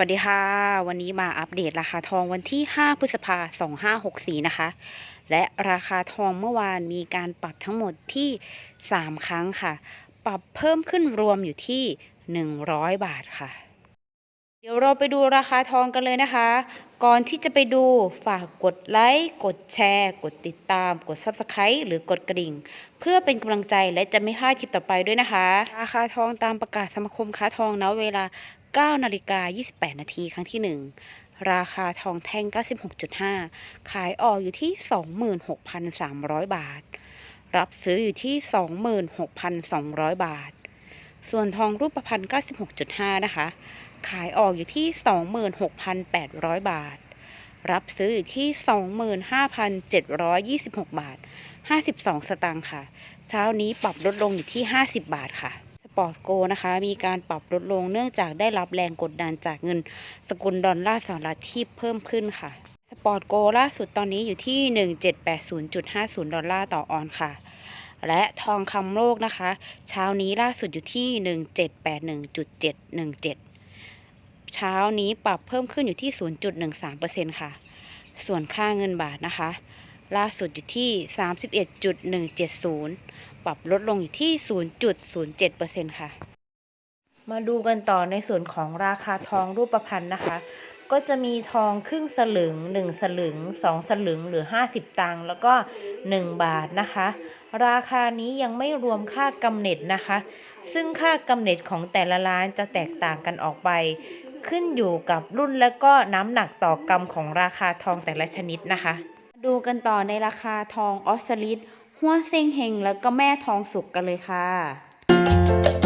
วัสดีค่ะ วันนี้มาอัปเดตราคาทองวันที่ 5 พฤษภาคม 2564 นะคะ และราคาทองเมื่อวานมีการปรับทั้งหมดที่ 3 ครั้งค่ะ ปรับเพิ่มขึ้นรวมอยู่ที่ 100 บาทค่ะ เดี๋ยวเราไปดูราคาทองกันเลยนะคะ ก่อนที่จะไปดูฝากกดไลค์ กดแชร์ กดติดตาม กด Subscribe หรือกดกระดิ่ง เพื่อเป็นกำลังใจและจะไม่พลาดคลิปต่อไปด้วยนะคะ ราคาทองตามประกาศสมาคมค้าทองณเวลา 9นาฬิกา28 นาทีครั้งที่ 1 ราคาทองแท่ง 96.5 ขายออกอยู่ที่ 26,300 บาท รับซื้ออยู่ที่ 26,200 บาท ส่วนทองรูปพรรณ96.5 นะคะ ขายออกอยู่ที่ 26,800 บาท รับซื้ออยู่ที่ 25,726 บาท 52 สตางค์ค่ะ เช้านี้ปรับลดลงอยู่ที่ 50 บาทค่ะ ปอร์ตโกนะคะ มีการปรับลดลงเนื่องจากได้รับแรงกดดันจากเงินสกุลดอลลาร์สหรัฐที่เพิ่มขึ้นค่ะ สปอร์ตโกล่าสุดตอนนี้อยู่ที่ 1780.50 ดอลลาร์ต่อออนค่ะ และทองคำโลกนะคะ เช้านี้ล่าสุดอยู่ที่ 1781.717 เช้านี้ปรับเพิ่มขึ้นอยู่ที่ 0.13%ค่ะ ส่วนค่าเงินบาทนะคะ ล่าสุดอยู่ที่ 31.170 ปรับลดลงอยู่ที่ 0.07%ค่ะ มาดูกันต่อในส่วนของราคาทองรูปพรรณนะคะ ก็จะมีทองครึ่งสลึง 1 สลึง 2 สลึงหรือ 50 ตังค์แล้วก็ 1 บาทนะคะ ราคานี้ยังไม่รวมค่ากำเนิดนะคะ ซึ่งค่ากำเนิดของแต่ละร้านจะแตกต่างกันออกไปขึ้นอยู่กับรุ่นและก็น้ำหนักต่อกรัมของราคาทองแต่ละชนิดนะคะ ดูกันต่อในราคาทองออสซาลิด หัวเซ็งเฮงแล้วก็แม่ทองสุกกันเลยค่ะ